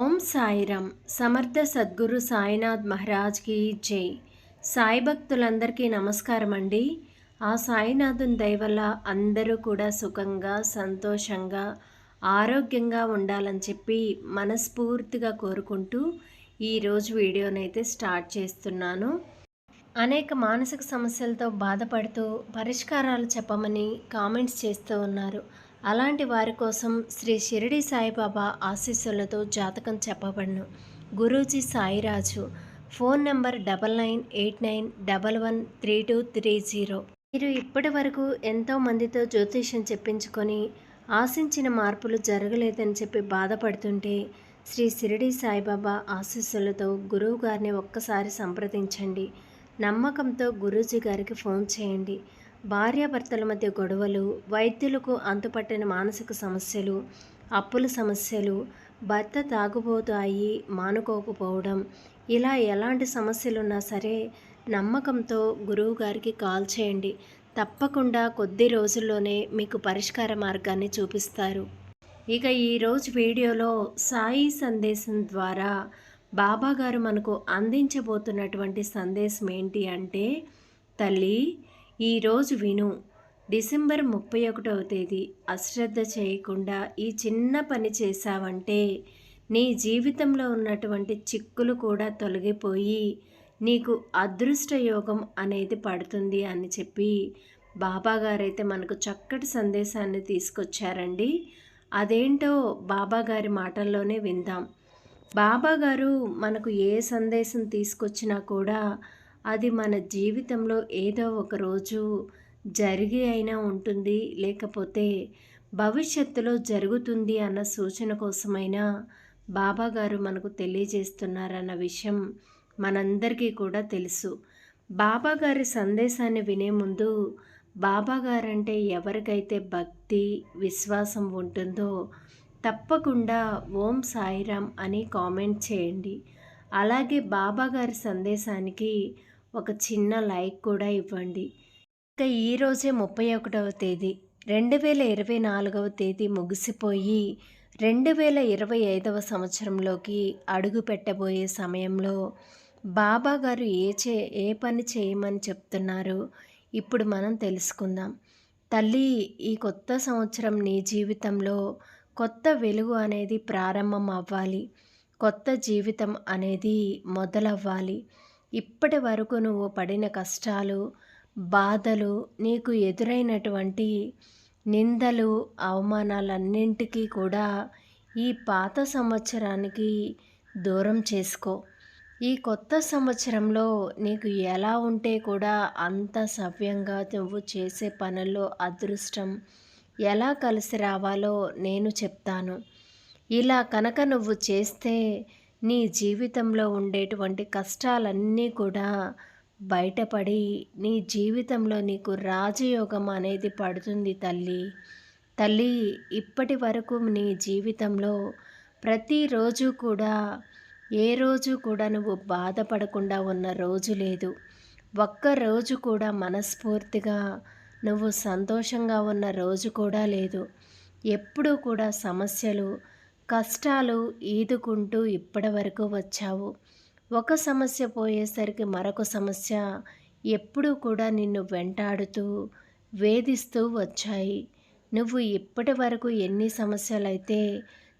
ఓం సాయిరామ్. సమర్థ సద్గురు సాయినాథ్ మహారాజ్కి జై. సాయి భక్తులందరికీ నమస్కారం అండి. ఆ సాయినాథుని దయవల్ల అందరూ కూడా సుఖంగా సంతోషంగా ఆరోగ్యంగా ఉండాలని చెప్పి మనస్ఫూర్తిగా కోరుకుంటూ ఈరోజు వీడియోనైతే స్టార్ట్ చేస్తున్నాను. అనేక మానసిక సమస్యలతో బాధపడుతూ పరిష్కారాలు చెప్పమని కామెంట్స్ చేస్తూ ఉన్నారు. అలాంటి వారి కోసం శ్రీ షిరిడి సాయిబాబా ఆశీస్సులతో జాతకం చెప్పబడను. Guruji Sairaju phone number double nine eight nine double one three two three zero. మీరు ఇప్పటి వరకు ఎంతో మందితో జ్యోతిష్యం చెప్పించుకొని ఆశించిన మార్పులు జరగలేదని చెప్పి బాధపడుతుంటే శ్రీ సిరిడి సాయిబాబా ఆశీస్సులతో గురువు గారిని ఒక్కసారి సంప్రదించండి. నమ్మకంతో గురూజీ గారికి ఫోన్ చేయండి. భార్యాభర్తల మధ్య గొడవలు వైద్యులకు అంతుపట్టిన మానసిక సమస్యలు అప్పుల సమస్యలు భర్త తాగుబోతాయి మానుకోకపోవడం ఇలా ఎలాంటి సమస్యలున్నా సరే నమ్మకంతో గురువు గారికి కాల్ చేయండి. తప్పకుండా కొద్ది రోజుల్లోనే మీకు పరిష్కార మార్గాన్ని చూపిస్తారు. ఇక ఈరోజు వీడియోలో సాయి సందేశం ద్వారా బాబాగారు మనకు అందించబోతున్నటువంటి సందేశం ఏంటి అంటే తల్లి ఈరోజు విను. డిసెంబర్ ముప్పై ఒకటవ తేదీ. అశ్రద్ధ చేయకుండా ఈ చిన్న పని చేశావంటే నీ జీవితంలో ఉన్నటువంటి చిక్కులు కూడా తొలగిపోయి నీకు అదృష్ట యోగం అనేది పడుతుంది అని చెప్పి బాబాగారైతే మనకు చక్కటి సందేశాన్ని తీసుకొచ్చారండి. అదేంటో బాబాగారి మాటల్లోనే విందాం. బాబాగారు మనకు ఏ సందేశం తీసుకొచ్చినా కూడా అది మన జీవితంలో ఏదో ఒక రోజు జరిగి అయినా ఉంటుంది. లేకపోతే భవిష్యత్తులో జరుగుతుంది అన్న సూచన కోసమైనా బాబాగారు మనకు తెలియజేస్తున్నారన్న విషయం మనందరికీ కూడా తెలుసు. బాబాగారి సందేశాన్ని వినే ముందు బాబాగారంటే ఎవరికైతే భక్తి విశ్వాసం ఉంటుందో తప్పకుండా ఓం సాయిరామ్ అని కామెంట్ చేయండి. అలాగే బాబాగారి సందేశానికి ఒక చిన్న లైక్ కూడా ఇవ్వండి. ఇక ఈరోజే ముప్పై ఒకటవ తేదీ. రెండు వేల ఇరవై నాలుగవ తేదీ ముగిసిపోయి రెండు వేల ఇరవై ఐదవ సంవత్సరంలోకి అడుగు పెట్టబోయే సమయంలో బాబా గారు ఏ చే ఏ పని చేయమని చెప్తున్నారు? ఇప్పుడు మనం తెలుసుకుందాం. తల్లి ఈ కొత్త సంవత్సరం నీ జీవితంలో కొత్త వెలుగు అనేది ప్రారంభం అవ్వాలి కొత్త జీవితం అనేది మొదలవ్వాలి. ఇప్పటి వరకు నువ్వు పడిన కష్టాలు బాధలు నీకు ఎదురైనటువంటి నిందలు అవమానాలన్నింటికీ కూడా ఈ పాత సంవత్సరానికి దూరం చేసుకో. ఈ కొత్త సంవత్సరంలో నీకు ఎలా ఉంటే కూడా అంత సవ్యంగా నువ్వు చేసే పనుల్లో అదృష్టం ఎలా కలిసి రావాలో నేను చెప్తాను. ఇలా కనుక నువ్వు చేస్తే నీ జీవితంలో ఉండేటువంటి కష్టాలన్నీ కూడా బయటపడి నీ జీవితంలో నీకు రాజయోగం అనేది పడుతుంది తల్లి. తల్లి ఇప్పటి వరకు నీ జీవితంలో ప్రతిరోజు కూడా ఏ రోజు కూడా నువ్వు బాధపడకుండా ఉన్న రోజు లేదు. ఒక్కరోజు కూడా మనస్ఫూర్తిగా నువ్వు సంతోషంగా ఉన్న రోజు కూడా లేదు. ఎప్పుడూ కూడా సమస్యలు కష్టాలు ఈదుకుంటూ ఇప్పటి వరకు వచ్చావు. ఒక సమస్య పోయేసరికి మరొక సమస్య ఎప్పుడూ కూడా నిన్ను వెంటాడుతూ వేధిస్తూ వచ్చాయి. నువ్వు ఇప్పటి వరకు ఎన్ని సమస్యలైతే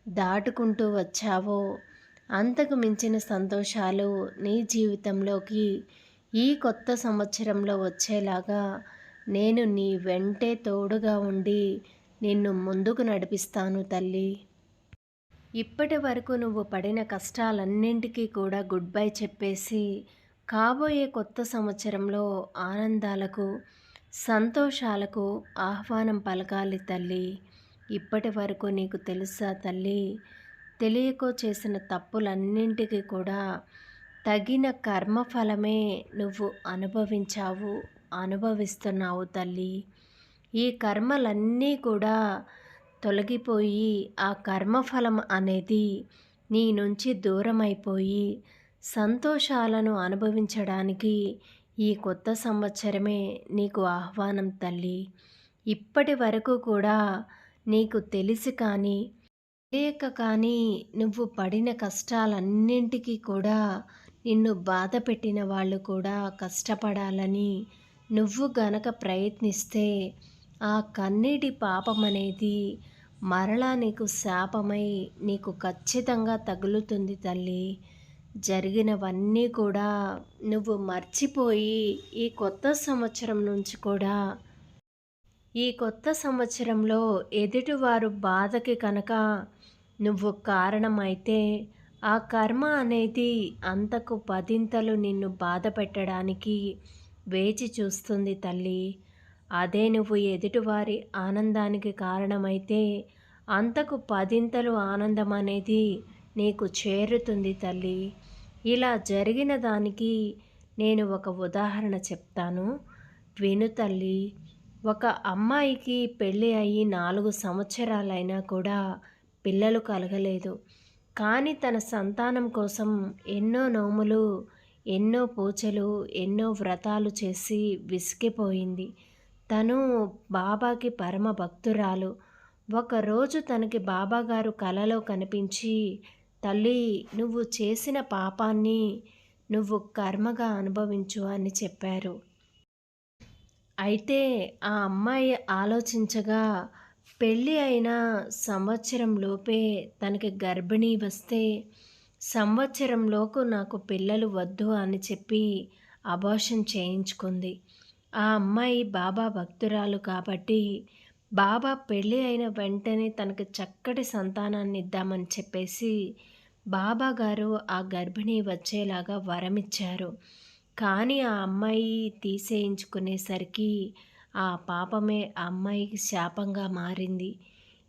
దాటుకుంటూ వచ్చావో అంతకు మించిన సంతోషాలు నీ జీవితంలోకి ఈ కొత్త సంవత్సరంలో వచ్చేలాగా నేను నీ వెంటే తోడుగా ఉండి నిన్ను ముందుకు నడిపిస్తాను తల్లి. ఇప్పటి వరకు నువ్వు పడిన కష్టాలన్నింటికీ కూడా గుడ్ బై చెప్పేసి కాబోయే కొత్త సంవత్సరంలో ఆనందాలకు సంతోషాలకు ఆహ్వానం పలకాలి తల్లి. ఇప్పటి వరకు నీకు తెలుసా తల్లి తెలియకో చేసిన తప్పులన్నింటికి కూడా తగిన కర్మఫలమే నువ్వు అనుభవించావు అనుభవిస్తున్నావు తల్లి. ఈ కర్మలన్నీ కూడా తొలగిపోయి ఆ కర్మఫలం అనేది నీ నుంచి దూరమైపోయి సంతోషాలను అనుభవించడానికి ఈ కొత్త సంవత్సరమే నీకు ఆహ్వానం తల్లి. ఇప్పటి వరకు కూడా నీకు తెలిసి కానీ తెలియక కానీ నువ్వు పడిన కష్టాలన్నింటికీ కూడా నిన్ను బాధ పెట్టిన వాళ్ళు కూడా కష్టపడాలని నువ్వు గనక ప్రయత్నిస్తే ఆ కన్నీటి పాపం అనేది మరలా నీకు శాపమై నీకు ఖచ్చితంగా తగులుతుంది తల్లి. జరిగినవన్నీ కూడా నువ్వు మర్చిపోయి ఈ కొత్త సంవత్సరం నుంచి కూడా ఈ కొత్త సంవత్సరంలో ఎదుటివారు బాధకి కనుక నువ్వు కారణమైతే ఆ కర్మ అనేది అంతకు పదింతలు నిన్ను బాధ పెట్టడానికి వేచి చూస్తుంది తల్లి. అదే నువ్వు ఎదుటివారి ఆనందానికి కారణమైతే అంతకు పదింతలు ఆనందం అనేది నీకు చేరుతుంది తల్లి. ఇలా జరిగిన దానికి నేను ఒక ఉదాహరణ చెప్తాను. విను తల్లి ఒక అమ్మాయికి పెళ్ళి అయ్యి నాలుగు సంవత్సరాలైనా కూడా పిల్లలు కలగలేదు. కానీ తన సంతానం కోసం ఎన్నో నోములు ఎన్నో పూజలు ఎన్నో వ్రతాలు చేసి విసిగిపోయింది. తను బాబాకి పరమ భక్తురాలు. ఒకరోజు తనకి బాబాగారు కలలో కనిపించి తల్లి నువ్వు చేసిన పాపాన్ని నువ్వు కర్మగా అనుభవించు అని చెప్పారు. అయితే ఆ అమ్మాయి ఆలోచించగా పెళ్ళి అయిన సంవత్సరంలోపే తనకి గర్భిణీ వస్తే సంవత్సరంలోపు నాకు పిల్లలు వద్దు అని చెప్పి అబార్షన్ చేయించుకుంది. ఆ అమ్మాయి బాబా భక్తురాలు కాబట్టి బాబా పెళ్ళి అయిన వెంటనే తనకు చక్కటి సంతానాన్ని ఇద్దామని చెప్పేసి బాబా గారు ఆ గర్భిణి వచ్చేలాగా వరమిచ్చారు కానీ ఆ అమ్మాయి తీసేయించుకునేసరికి ఆ పాపమే ఆ అమ్మాయికి శాపంగా మారింది.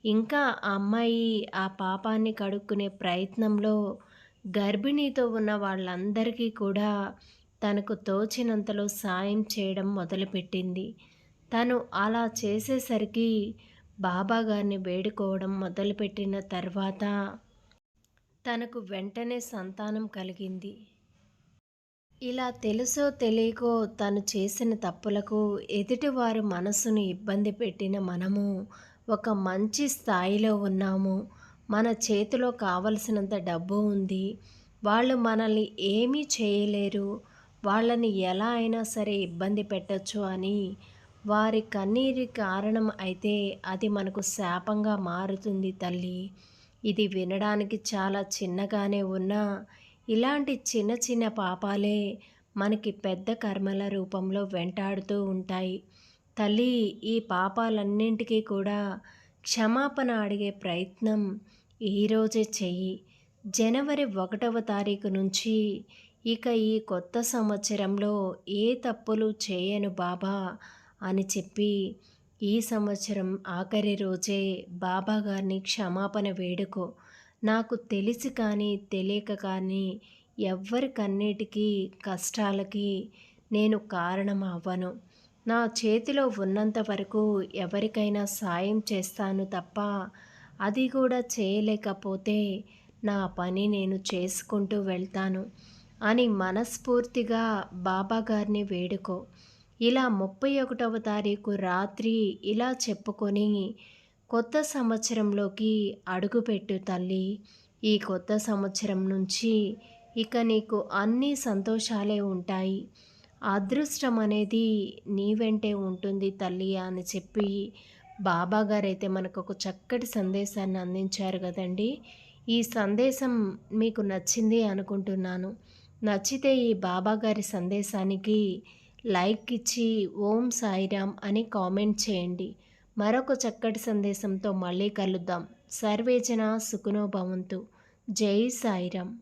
ఇంకా ఆ అమ్మాయి ఆ పాపాన్ని కడుక్కునే ప్రయత్నంలో గర్భిణీతో ఉన్న వాళ్ళందరికీ కూడా తనకు తోచినంతలో సాయం చేయడం మొదలుపెట్టింది. తను అలా చేసేసరికి బాబా గారిని వేడుకోవడం మొదలుపెట్టిన తర్వాత తనకు వెంటనే సంతానం కలిగింది. ఇలా తెలుసో తెలియకో తను చేసిన తప్పులకు ఎదుటివారు మనసును ఇబ్బంది పెట్టిన మనము ఒక మంచి స్థాయిలో ఉన్నాము. మన చేతిలో కావలసినంత డబ్బు ఉంది. వాళ్ళు మనల్ని ఏమీ చేయలేరు. వాళ్ళని ఎలా అయినా సరే ఇబ్బంది పెట్టచ్చు అని వారి కన్నీరి కారణం అయితే అది మనకు శాపంగా మారుతుంది తల్లి. ఇది వినడానికి చాలా చిన్నగానే ఉన్నా ఇలాంటి చిన్న చిన్న పాపాలే మనకి పెద్ద కర్మల రూపంలో వెంటాడుతూ ఉంటాయి. తల్లి ఈ పాపాలన్నింటికీ కూడా క్షమాపణ అడిగే ప్రయత్నం ఈరోజే చెయ్యి. జనవరి ఒకటవ తారీఖు నుంచి ఇక ఈ కొత్త సంవత్సరంలో ఏ తప్పులు చేయను బాబా అని చెప్పి ఈ సంవత్సరం ఆఖరి రోజే బాబా గారిని క్షమాపణ వేడుకో. నాకు తెలిసి కానీ తెలియక కానీ ఎవ్వరికన్నిటికీ కష్టాలకి నేను కారణం అవ్వను నా చేతిలో ఉన్నంత వరకు ఎవరికైనా సాయం చేస్తాను తప్ప అది కూడా చేయలేకపోతే నా పని నేను చేసుకుంటూ వెళ్తాను. అని మనస్ఫూర్తిగా బాబాగారిని వేడుకో. ఇలా ముప్పై ఒకటవ తారీఖు రాత్రి ఇలా చెప్పుకొని కొత్త సంవత్సరంలోకి అడుగుపెట్టు తల్లి. ఈ కొత్త సంవత్సరం నుంచి ఇక నీకు అన్ని సంతోషాలే ఉంటాయి. అదృష్టం అనేది నీ వెంటే ఉంటుంది తల్లి అని చెప్పి బాబా గారైతే మనకు ఒక చక్కటి సందేశాన్ని అందించారు కదండి. ఈ సందేశం మీకు నచ్చింది అనుకుంటున్నాను. నచ్చితే ఈ బాబా గారి సందేశానికి లైక్ ఇచ్చి ఓం సాయిరామ్ అని కామెంట్ చేయండి. మరొక చక్కటి సందేశంతో మళ్ళీ కలుద్దాం. సర్వేజన సుఖనోభవంతు జై సాయిరామ్.